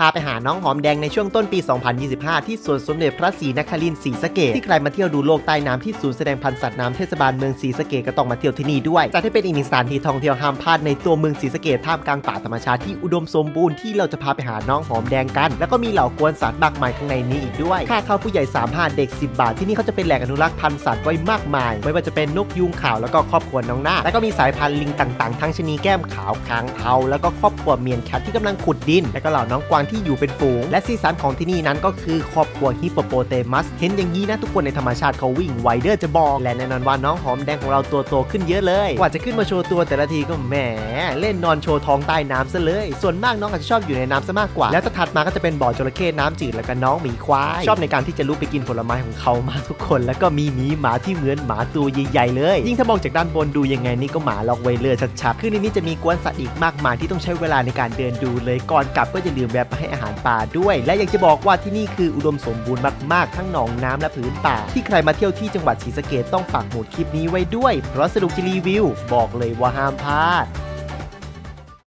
พาไปหาน้องหอมแดงในช่วงต้นปี 2025 ที่สวนสมเด็จพระศรีนครินทร์ศรีสะเกดที่ใครมาเที่ยวดูโลกใต้น้ำที่ศูนย์แสดงพันธุ์สัตว์น้ำเทศบาลเมืองศรีสะเกดก็ต้องมาเที่ยวที่นี่ด้วยจัดให้เป็นอีกหนึ่งสถานที่ท่องเที่ยวห้ามพลาดในตัวเมืองศรีสะเกดท่ามกลางป่าธรรมชาติที่อุดมสมบูรณ์ที่เราจะพาไปหาน้องหอมแดงกัน แล้วก็มีเหล่ากวนสัตว์มากมายข้างในนี้อีกด้วยค่าเข้าผู้ใหญ่3 5เด็ก 10 บาทที่นี่เขาจะเป็นแหล่งอนุรักษ์พันธุ์สัตว์ไว้มากมาย ไม่ว่าจะเป็นนกยูงขาวแล้วก็ครอบครัวน้องนาคแล้วก็มีสายพันธุ์ลิงต่างๆ ทั้งชนีแก้มขาวค้างเทาแล้วก็ครอบครัวเมียนแคทที่กำลังขุดดินแล้วก็เหล่าน้องกวางที่อยู่เป็นฝูง และสีสันของที่นี่นั้นก็คือครอบครัวฮิปโปโปเตมัสเห็นอย่างนี้นะทุกคนในธรรมชาติเขาวิ่งไวเดอร์จะบอก และแน่นอนว่าน้องหอมแดงของเราตัวโตขึ้นเยอะเลยกว่าจะขึ้นมาโชว์ตัวแต่ละทีก็แหมเล่นนอนโชว์ท้องใต้น้ำซะเลย ส่วนมากน้องอาจจะชอบอยู่ในน้ำซะมากกว่า แล้วถัดมาก็จะเป็นบ่อจระเข้น้ำจืดแล้วก็น้องหมีควายชอบในการที่จะลุกไปกินผลไม้ของเขามาทุกคน แล้วก็มีหมีหมาที่เหมือนหมาตัวใหญ่ๆเลย ยิ่งถ้ามองจากด้านบนดูยังไงนี่ก็หมาล็อกไวเลอร์ชัดๆคือในนี้จะมีกวนสัตว์อีกมากมายที่ต้องใช้เวลาในการเดินดูเลยก่อนกลับก็จะลืมแวะไปให้อาหารปลาด้วย และยังจะบอกว่าที่นี่คืออุดมสมบูรณ์มากๆ ทั้งหนองน้ำและพื้นป่า ที่ใครมาเที่ยวที่จังหวัดศรีสะเกดต้องปักหมุดคลิปนี้ไว้ด้วย เพราะสนุกจะรีวิว บอกเลยว่าห้ามพลาด